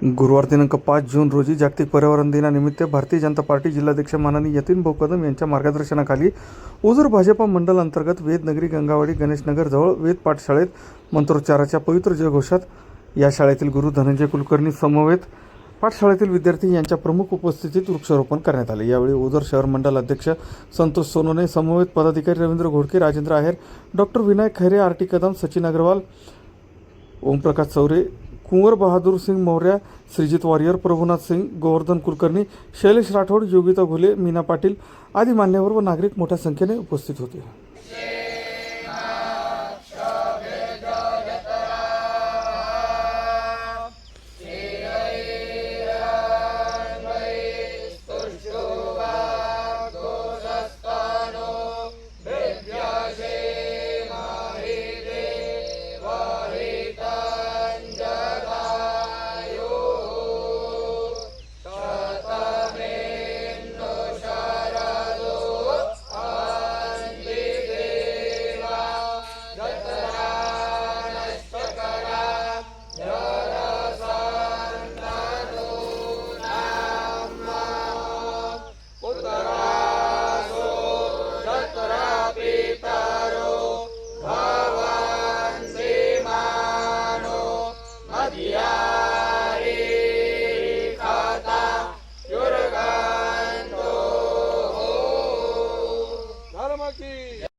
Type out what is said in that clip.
गुरुवार दिनांक पाच जून रोजी जागतिक पर्यावरण दिनानिमित्त भारतीय जनता पार्टी जिल्हाध्यक्ष माननीय यतीन भाऊ कदम यांच्या मार्गदर्शनाखाली ओझर भाजपा मंडल अंतर्गत वेदनगरी गंगावाडी गणेशनगरजवळ वेद पाठशाळेत मंत्रोच्चाराच्या पवित्र जयघोषात या शाळेतील गुरु धनंजय कुलकर्णी समवेत पाठशाळेतील विद्यार्थी यांच्या प्रमुख उपस्थितीत वृक्षारोपण करण्यात आले. यावेळी ओझर शहर मंडल अध्यक्ष संतोष सोनोने समवेत पदाधिकारी Ravindra Ghodke Rajendra Aher doctor Vinayak Khaire R T Kadam Sachin Agrawal Omprakash Chaure Kunwar Bahadur Singh Maurya Shrijit Warrier Prabhunath Singh Govardhan Kulkarni Shailesh Rathod Yogita Ghule Meena Patil आदी मान्यवर व नागरिक मोठ्या संख्येने उपस्थित होते. धर्म की